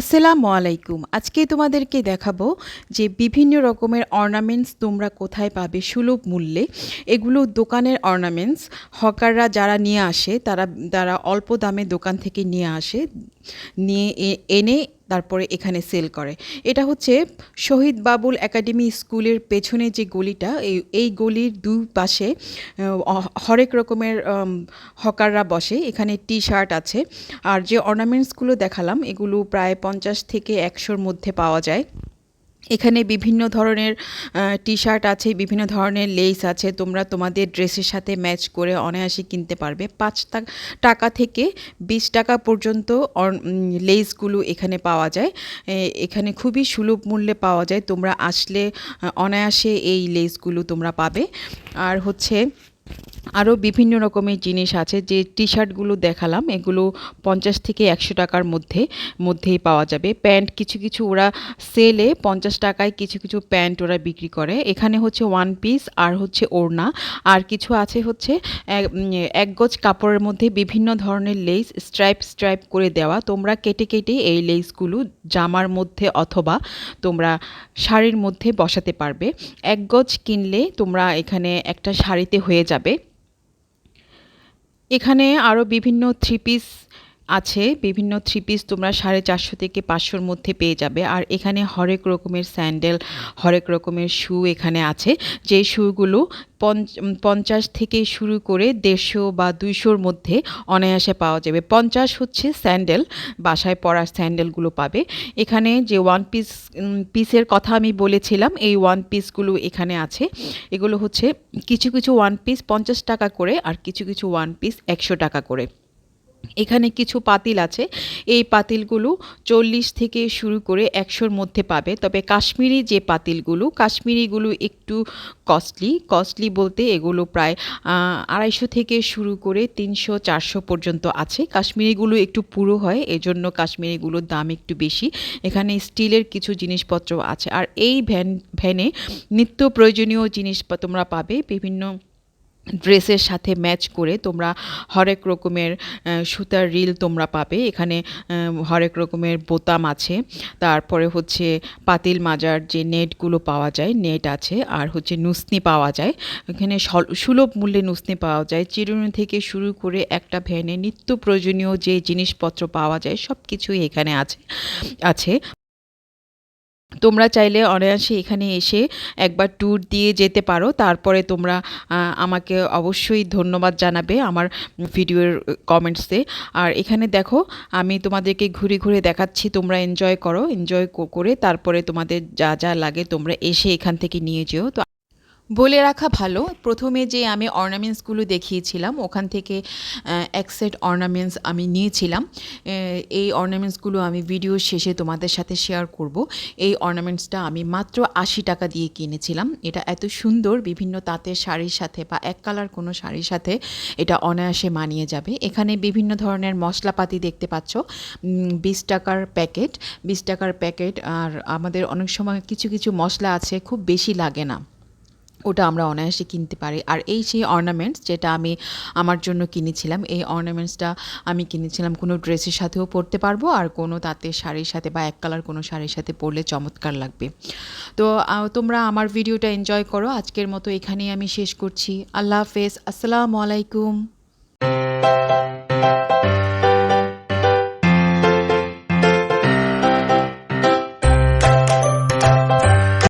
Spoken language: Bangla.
আসসালামু আলাইকুম। আজকে তোমাদেরকে দেখাবো যে বিভিন্ন রকমের অর্নামেন্টস তোমরা কোথায় পাবে সুলভ মূল্যে। এগুলো দোকানের অর্নামেন্টস হকাররা যারা নিয়ে আসে, তারা তারা অল্প দামে দোকান থেকে নিয়ে আসে নিয়ে এনে তারপরে এখানে সেল করে। এটা হচ্ছে শহীদ বাবুল একাডেমি স্কুলের পেছনে যে গলিটা, এই এই গলির দুই পাশে হরেক রকমের হকাররা বসে। এখানে টি শার্ট আছে। আর যে অর্নামেন্টসগুলো দেখালাম, এগুলো প্রায় পঞ্চাশ থেকে একশোর মধ্যে পাওয়া যায়। এখানে বিভিন্ন ধরনের টি শার্ট আছে, বিভিন্ন ধরনের লেস আছে। তোমরা তোমাদের ড্রেসের সাথে ম্যাচ করে অনায়াসে কিনতে পারবে। পাঁচ টাকা থেকে বিশ টাকা পর্যন্ত লেসগুলো এখানে পাওয়া যায়। এখানে খুবই সুলভ মূল্যে পাওয়া যায়। তোমরা আসলে অনায়াসে এই লেসগুলো তোমরা পাবে। আর হচ্ছে আরও বিভিন্ন রকমের জিনিস আছে, যে টি শার্টগুলো দেখালাম, এগুলো পঞ্চাশ থেকে একশো টাকার মধ্যে, মধ্যেই পাওয়া যাবে। প্যান্ট কিছু কিছু ওরা সেলে পঞ্চাশ টাকায় কিছু কিছু প্যান্ট ওরা বিক্রি করে। এখানে হচ্ছে ওয়ান পিস আর হচ্ছে ওড়না। আর কিছু আছে হচ্ছে, এক- গজ কাপড়ের মধ্যে বিভিন্ন ধরনের লেস স্ট্রাইপ স্ট্রাইপ করে দেওয়া। তোমরা কেটে কেটে এই লেসগুলো জামার মধ্যে অথবা তোমরা শাড়ির মধ্যে বসাতে পারবে। এক গজ কিনলে তোমরা এখানে একটা শাড়িতে হয়ে যাবে। এখানে আরও বিভিন্ন থ্রি পিস আছে, বিভিন্ন থ্রি পিস তোমরা সাড়ে চারশো থেকে পাঁচশোর মধ্যে পেয়ে যাবে। আর এখানে হরেক রকমের স্যান্ডেল হরেক রকমের শু এখানে আছে। যে শুগুলো পঞ্চ- পঞ্চাশ থেকে শুরু করে দেড়শো বা দুইশোর মধ্যে অনায়াসে পাওয়া যাবে। পঞ্চাশ হচ্ছে স্যান্ডেল বাসায় পরার স্যান্ডেলগুলো পাবে। এখানে যে ওয়ান পিস পিসের কথা আমি বলেছিলাম, এই ওয়ান পিসগুলো এখানে আছে। এগুলো হচ্ছে কিছু কিছু ওয়ান পিস পঞ্চাশ টাকা করে আর কিছু কিছু ওয়ান পিস একশো টাকা করে। এখানে কিছু পাতিল আছে। এই পাতিলগুলো চল্লিশ থেকে শুরু করে একশোর মধ্যে পাবে। তবে কাশ্মীরি যে পাতিলগুলো, কাশ্মীরিগুলো একটু কস্টলি কস্টলি বলতে এগুলো প্রায় আড়াইশো থেকে শুরু করে তিনশো, চারশো পর্যন্ত আছে। কাশ্মীরিগুলো একটু পুরো হয়, এজন্য কাশ্মীরিগুলোর দাম একটু বেশি। এখানে স্টিলের কিছু জিনিসপত্র আছে। আর এই ভ্যান, ভ্যানে নিত্য প্রয়োজনীয় জিনিস তোমরা পাবে। বিভিন্ন ড্রেসের সাথে ম্যাচ করে তোমরা হরেক রকমের সুতার রিল তোমরা পাবে। এখানে হরেক রকমের বোতাম আছে। তারপরে হচ্ছে পাতিল মাজার যে নেটগুলো পাওয়া যায়, নেট আছে। আর হচ্ছে নুসনি পাওয়া যায়। এখানে সল- সুলভ মূল্যে নুসনি পাওয়া যায়। চিরুনি থেকে শুরু করে একটা ভ্যানে নিত্য প্রয়োজনীয় যে জিনিসপত্র পাওয়া যায় সব কিছুই এখানে আছে আছে। তোমরা চাইলে অনায়াসে এখানে এসে একবার ট্যুর দিয়ে যেতে পারো। তারপরে তোমরা আমাকে অবশ্যই ধন্যবাদ জানাবে আমার ভিডিওর কমেন্টসে আর এখানে দেখো, আমি তোমাদেরকে ঘুরে ঘুরে দেখাচ্ছি, তোমরা এনজয় করো এনজয় করে তারপরে তোমাদের যা যা লাগে তোমরা এসে এখান থেকে নিয়ে যেও। তো বলে রাখা ভালো। প্রথমে যে আমি অর্নামেন্টসগুলো দেখিয়েছিলাম, ওখান থেকে এক সেট অর্নামেন্টস আমি নিয়েছিলাম। এই অর্নামেন্টসগুলো আমি ভিডিও শেষে তোমাদের সাথে শেয়ার করব। এই অর্নামেন্টসটা আমি মাত্র আশি টাকা দিয়ে কিনেছিলাম। এটা এত সুন্দর, বিভিন্ন তাঁতের শাড়ির সাথে বা এক কালার কোনো শাড়ির সাথে এটা অনায়াসে মানিয়ে যাবে। এখানে বিভিন্ন ধরনের মশলাপাতি দেখতে পাচ্ছ। বিশ টাকার প্যাকেট বিশ টাকার প্যাকেট আর আমাদের অনেক সময় কিছু কিছু মশলা আছে, খুব বেশি লাগে না। ওটা আমরা অনায়াসে কিনতে পারি। আর এই সেই অর্নামেন্টস যেটা আমি আমার জন্য কিনেছিলাম, এই অর্নামেন্টসটা আমি কিনেছিলাম কোনো ড্রেসের সাথেও পরতে পারব আর কোনো তাতে শাড়ির সাথে বা এক কালার কোনো শাড়ির সাথে পরলে চমৎকার লাগবে। তো তোমরা আমার ভিডিওটা এনজয় করো। আজকের মতো এখানেই আমি শেষ করছি। আল্লাহ হাফেজ। আসসালামু আলাইকুম।